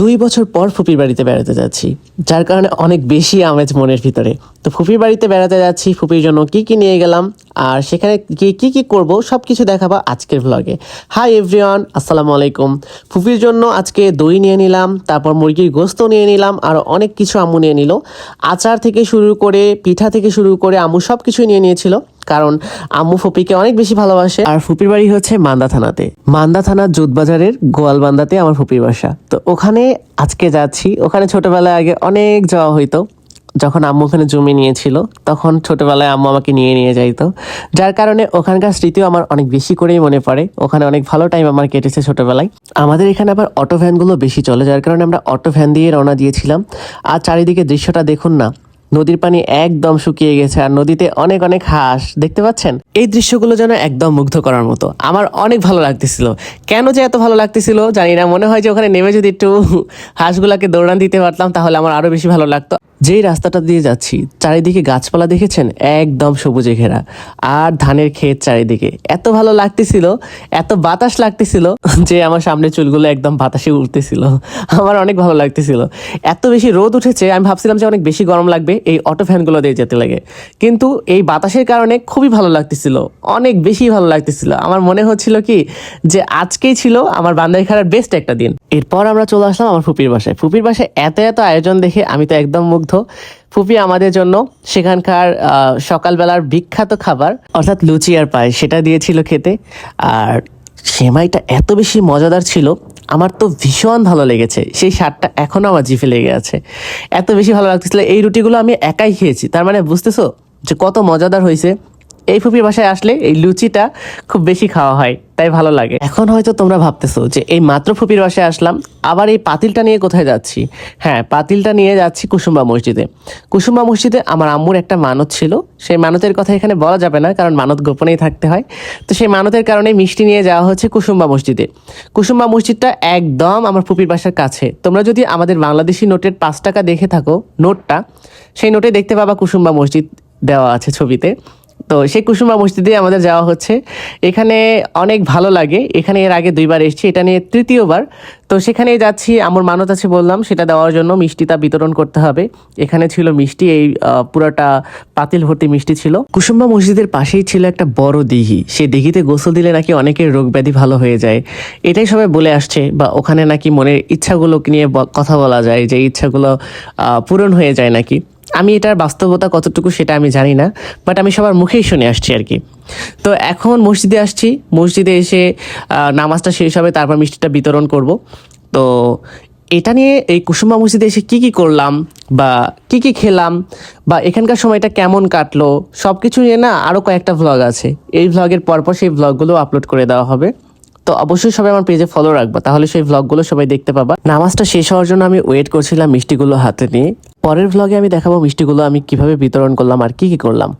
দুই বছর পর ফুপির বাড়িতে বেড়াতে যাচ্ছি, যার কারণে অনেক বেশি আমেজ মনের ভিতরে। তো ফুপির বাড়িতে বেড়াতে যাচ্ছি, ফুপির জন্য কি কি নিয়ে গেলাম, আর সেখানে গিয়ে কি কি করব সব কিছু দেখাবো আজকের ভ্লগে হাই এভরিওয়ান আসসালামু আলাইকুম। ফুপির জন্য আজকে দই নিয়ে নিলাম, তারপর মুরগির গোস্ত নিয়ে নিলাম, আর অনেক কিছু আম্মু নিয়ে নিল। আচার থেকে শুরু করে, পিঠা থেকে শুরু করে আম্মু সব কিছুই নিয়ে নিয়েছিল। কারণ আম্মু ফুপিকে অনেক বেশি ভালোবাসে। আর ফুপির বাড়ি হচ্ছে মান্দা থানাতে। মান্দা থানার জুতবাজারের গোয়ালবান্দাতে আমার ফুপির বাসা। তো ওখানে আজকে যাচ্ছি। ওখানে ছোটবেলায় আগে অনেক যাওয়া হইতো। যখন আম্মু ওখানে জমি নিয়েছিল, তখন ছোটবেলায় আম্মু আমাকে নিয়ে নিয়ে যাইতো। যার কারণে ওখানকার স্মৃতিও আমার অনেক বেশি করেই মনে পড়ে। ওখানে অনেক ভালো টাইম আমার কেটেছে ছোটবেলায়। আমাদের এখানে আবার অটো ভ্যানগুলো বেশি চলে, যার কারণে আমরা অটো ভ্যান দিয়ে রওনা দিয়েছিলাম। আর চারিদিকে দৃশ্যটা দেখুন না নদীর পানি একদম শুকিয়ে গেছে আর নদীতে অনেক অনেক হাঁস, দেখতে পাচ্ছেন? এই দৃশ্যগুলো যেন একদম মুগ্ধ করার মতো। আমার অনেক ভালো লাগতেছিল। কেন যে এত ভালো লাগতেছিল জানি না, মনে হয় যে ওখানে নেমে যদি একটু হাঁসগুলাকে দৌড়ান দিতে পারতাম, তাহলে আমার আরও বেশি ভালো লাগতো। যেই রাস্তাটা দিয়ে যাচ্ছি, চারিদিকে গাছপালা দেখেছেন? একদম সবুজে ঘেরা। আর ধানের ক্ষেত চারিদিকে। এত ভালো লাগতেছিল, এত বাতাস লাগতেছিল যে আমার সামনে চুলগুলো একদম বাতাসে উঠতেছিল আমার অনেক ভালো লাগতেছিল। এত বেশি রোদ উঠেছে, আমি ভাবছিলাম যে অনেক বেশি গরম লাগবে এই অটো ফ্যানগুলো দিয়ে যেতে লাগে। কিন্তু এই বাতাসের কারণে খুবই ভালো লাগতেছিল, অনেক বেশি ভালো লাগতেছিল। আমার মনে হচ্ছিল কি, যে আজকেই ছিল আমার বান্দাই খারার বেস্ট একটা দিন। এরপর আমরা চলে আসলাম আমার ফুপির বাসায়। ফুপির বাসায় এত এত আয়োজন দেখে আমি তো একদম মুগ্ধ। ফুপি আমাদের জন্য সেখানকার সকালবেলার বিখ্যাত খাবার, অর্থাৎ লুচি আর পায় সেটা দিয়েছিল খেতে। আর সেমাইটা এত বেশি মজাদার ছিল, আমার তো ভীষণ ভালো লেগেছে। সেই স্বাদটা এখনও আমার জিভে লেগে আছে। এত বেশি ভালো লাগতেছিল, এই রুটিগুলো আমি একাই খেয়েছি। তার মানে বুঝতেছো যে কত মজাদার হয়েছে। এই ফুপির বাসায় আসলে এই লুচিটা খুব বেশি খাওয়া হয়, তাই ভালো লাগে। এখন হয়তো তোমরা ভাবতেছো যে এই মাত্র ফুপির বাসায় আসলাম, আবার এই পাতিলটা নিয়ে কোথায় যাচ্ছি? হ্যাঁ পাতিলটা নিয়ে যাচ্ছি কুসুম্বা মসজিদে। কুসুম্বা মসজিদে আমার আম্মুর একটা মানত ছিল, সেই মানতের কথা এখানে বলা যাবে না, কারণ মানত গোপনেই থাকতে হয়। তো সেই মানতের কারণে মিষ্টি নিয়ে যাওয়া হচ্ছে কুসুম্বা মসজিদে। কুসুম্বা মসজিদটা একদম আমার ফুপির বাসার কাছে। তোমরা যদি আমাদের বাংলাদেশি নোটের পাঁচ টাকা দেখে থাকো, নোটটা, সেই নোটে দেখতে পাবা কুসুম্বা মসজিদ দেওয়া আছে ছবিতে। তো সেই কুসুমা মসজিদে আমাদের যাওয়া হচ্ছে। এখানে অনেক ভালো লাগে। এখানে এর আগে দুইবার এসেছি, এটা নিয়ে তৃতীয়বার। তো সেখানে যাচ্ছি, আমার মানত আছে বললাম, সেটা দেওয়ার জন্য মিষ্টিটা বিতরণ করতে হবে। এখানে ছিল মিষ্টি, এই পুরোটা পাতিল ভর্তি মিষ্টি ছিল। কুসুম্বা মসজিদের পাশেই ছিল একটা বড় দিঘি। সেই দিঘিতে গোসল দিলে নাকি অনেকের রোগ ব্যাধি ভালো হয়ে যায়। এটাই সবাই বলে আসছে, বা ওখানে নাকি মনের ইচ্ছাগুলো নিয়ে কথা বলা যায় যে ইচ্ছাগুলো পূরণ হয়ে যায় নাকি। আমি এটার বাস্তবতা কতটুকু সেটা আমি জানি না বাট আমি সবার মুখেই শুনে আসছি আর কি। তো এখন মসজিদে আসছি, মসজিদে এসে নামাজটা শেষ হবে, তারপর মিষ্টিটা বিতরণ করব। তো এটা নিয়ে এই কুসুমা মসজিদে এসে কি কি করলাম, বা কি কি খেলাম, বা এখানকার সময়টা কেমন কাটলো সব কিছু নিয়ে না আরও কয়েকটা ভ্লগ আছে। এই ভ্লগের পরপর সেই ভ্লগগুলো আপলোড করে দেওয়া হবে। তো অবশ্যই সবাই আমার পেজে ফলো রাখব, তাহলে সেই ভ্লগগুলো সবাই দেখতে পাবা। নামাজটা শেষ হওয়ার জন্য আমি ওয়েট করছিলাম মিষ্টিগুলো হাতে নিয়ে। পরের ভ্লগে আমি দেখাবো মিষ্টিগুলো আমি কীভাবে বিতরণ করলাম আর কি কি করলাম।